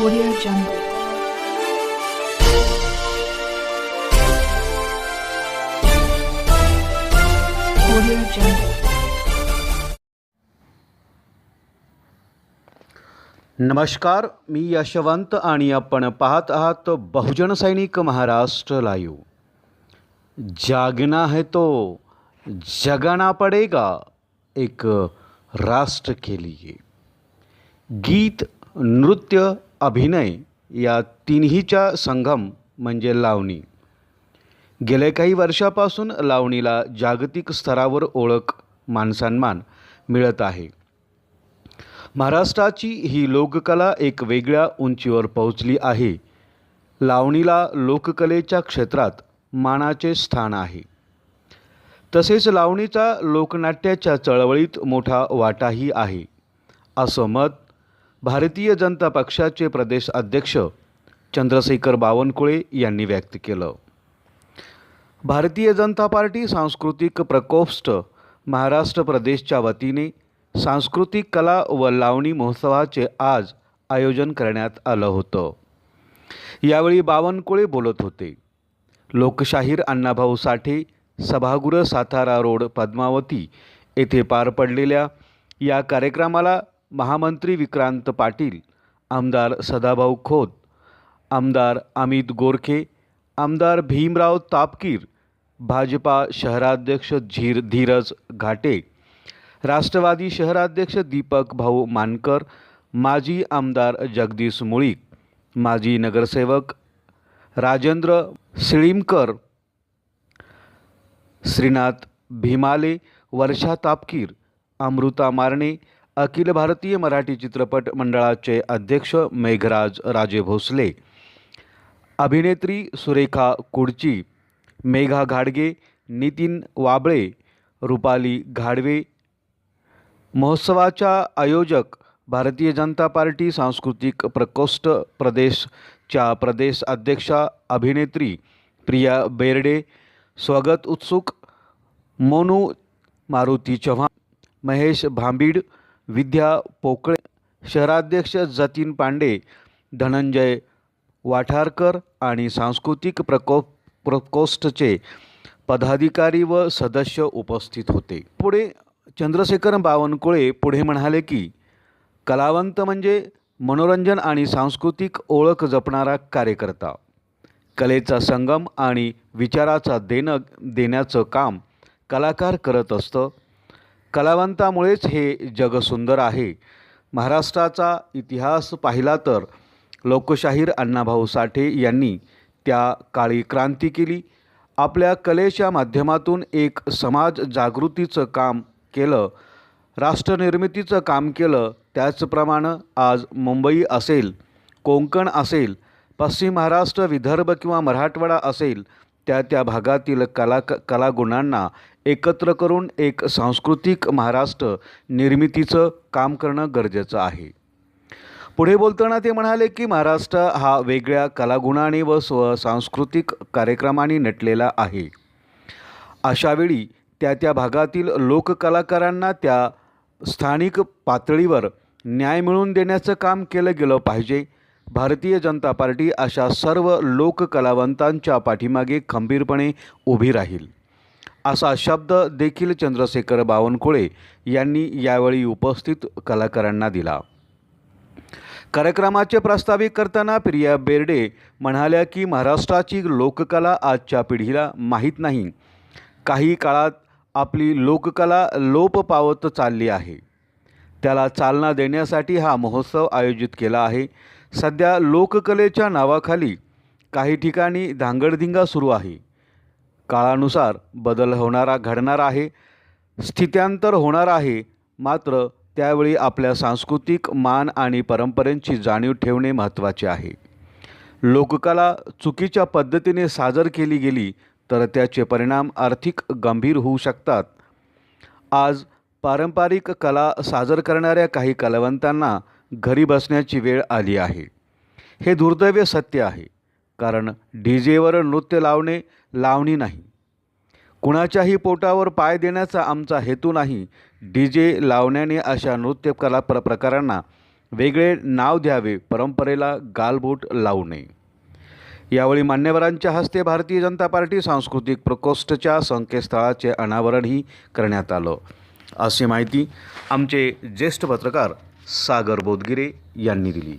Audio Jungle. Audio Jungle. नमस्कार, मी यशवंत आणि आपण पाहत आहात बहुजन सैनिक महाराष्ट्र लाईव्ह जागना है तो जगाना पडेगा, एक राष्ट्र के लिए गीत, नृत्य अभिनय या तिन्हीच्या संगम म्हणजे लावणी. गेल्या काही वर्षापासून लावणीला जागतिक स्तरावर ओळख मानसन्मान मिळत आहे. महाराष्ट्राची ही लोककला एक वेगळ्या उंचीवर पोहोचली आहे. लावणीला लोककलेच्या क्षेत्रात मानाचे स्थान आहे. तसेच लावणीचा लोकनाट्याच्या चळवळीत मोठा वाटाही आहे. असं मत भारतीय जनता पक्षाचे प्रदेश अध्यक्ष चंद्रशेखर बावनकुळे यांनी व्यक्त केलं. भारतीय जनता पार्टी सांस्कृतिक प्रकोष्ठ महाराष्ट्र प्रदेशच्या वतीने सांस्कृतिक कला व लावणी महोत्सवाचे आज आयोजन करण्यात आलं होतं. यावेळी बावनकुळे बोलत होते. लोकशाहीर अण्णाभाऊ साठे सभागृह सातारा रोड पद्मावती येथे पार पडलेल्या या कार्यक्रमाला महामंत्री विक्रांत पाटील आमदार सदाभाऊ खोत आमदार अमित गोरखे आमदार भीमराव तापकीर भाजपा शहराध्यक्ष झीर धीरज घाटे राष्ट्रवादी शहराध्यक्ष दीपक भाऊ मानकर माजी आमदार जगदीश मुळीक माजी नगरसेवक राजेंद्र सिळीमकर श्रीनाथ भीमाले वर्षा तापकीर अमृता मारणे अखिल भारतीय मराठी चित्रपट मंडळाचे अध्यक्ष मेघराज राजे भोसले अभिनेत्री सुरेखा कुडची मेघा घाडगे नितीन वाबळे रुपाली घाडवे महोत्सवाच्या आयोजक भारतीय जनता पार्टी सांस्कृतिक प्रकोष्ठ प्रदेशच्या प्रदेश अध्यक्षा अभिनेत्री प्रिया बेर्डे स्वागत उत्सुक मोनू मारुती चव्हाण महेश भांबीड विद्या पोकळे शहराध्यक्ष जतीन पांडे धनंजय वाठारकर आणि सांस्कृतिक प्रकोप प्रकोष्ठचे पदाधिकारी व सदस्य उपस्थित होते. पुढे चंद्रशेखर बावनकुळे पुढे म्हणाले की कलावंत म्हणजे मनोरंजन आणि सांस्कृतिक ओळख जपणारा कार्यकर्ता. कलेचा संगम आणि विचाराचा देणं देण्याचं काम कलाकार करत असतं. कलावंतामुळेच हे जग सुंदर आहे. महाराष्ट्राचा इतिहास पाहिला तर लोकशाहीर अण्णाभाऊ साठे यांनी त्या काळी क्रांती केली. आपल्या कलेच्या माध्यमातून एक समाज जागृतीचं काम केलं. राष्ट्रनिर्मितीचं काम केलं. त्याचप्रमाणे आज मुंबई असेल कोंकण असेल पश्चिम महाराष्ट्र विदर्भ किंवा मराठवाडा असेल त्या त्या भागातील कला कलागुणांना एकत्र करून एक सांस्कृतिक महाराष्ट्र निर्मितीचं काम करणं गरजेचं आहे. पुढे बोलताना ते म्हणाले की महाराष्ट्र हा वेगळ्या कलागुणाने व स्व सांस्कृतिक कार्यक्रमांनी नटलेला आहे. अशावेळी त्या त्या भागातील लोककलाकारांना त्या स्थानिक पातळीवर न्याय मिळवून देण्याचं काम केलं गेलं पाहिजे. भारतीय जनता पार्टी अशा सर्व लोककलावंतांच्या पाठीमागे खंबीरपणे उभी राहील. असा शब्द देखील चंद्रशेखर बावनकुळे यांनी यावेळी उपस्थित कलाकारांना दिला. कार्यक्रमाचे प्रस्तावित करताना प्रिया बेर्डे म्हणाल्या की महाराष्ट्राची लोककला आजच्या पिढीला माहीत नाही. काही काळात आपली लोककला लोप पावत चालली आहे. त्याला चालना देण्यासाठी हा महोत्सव आयोजित केला आहे. सध्या लोककलेच्या नावाखाली काही ठिकाणी धांगडधिंगा सुरू आहे. काळानुसार बदल होणारा घडणार आहे स्थित्यांतर होणार आहे मात्र त्यावेळी आपल्या सांस्कृतिक मान आणि परंपरेंची जाणीव ठेवणे महत्त्वाचे आहे. लोककला चुकीच्या पद्धतीने सादर केली गेली तर त्याचे परिणाम आर्थिक गंभीर होऊ शकतात. आज पारंपरिक कला सादर करणाऱ्या काही कलावंतांना घरी बसण्याची वेळ आली आहे. हे दुर्दैव सत्य आहे. कारण डी जेवर नृत्य लावणे लावणी नाही. कुणाच्याही पोटावर पाय देण्याचा आमचा हेतू नाही. डी जे लावण्याने अशा नृत्यकला प्र प्रकारांना वेगळे नाव द्यावे परंपरेला गालबोट लावू नये यावेळी मान्यवरांच्या हस्ते भारतीय जनता पार्टी सांस्कृतिक प्रकोष्ठच्या संकेतस्थळाचे अनावरणही करण्यात आलं. अशी माहिती आमचे ज्येष्ठ पत्रकार सागर बोदगिरे यांनी दिली.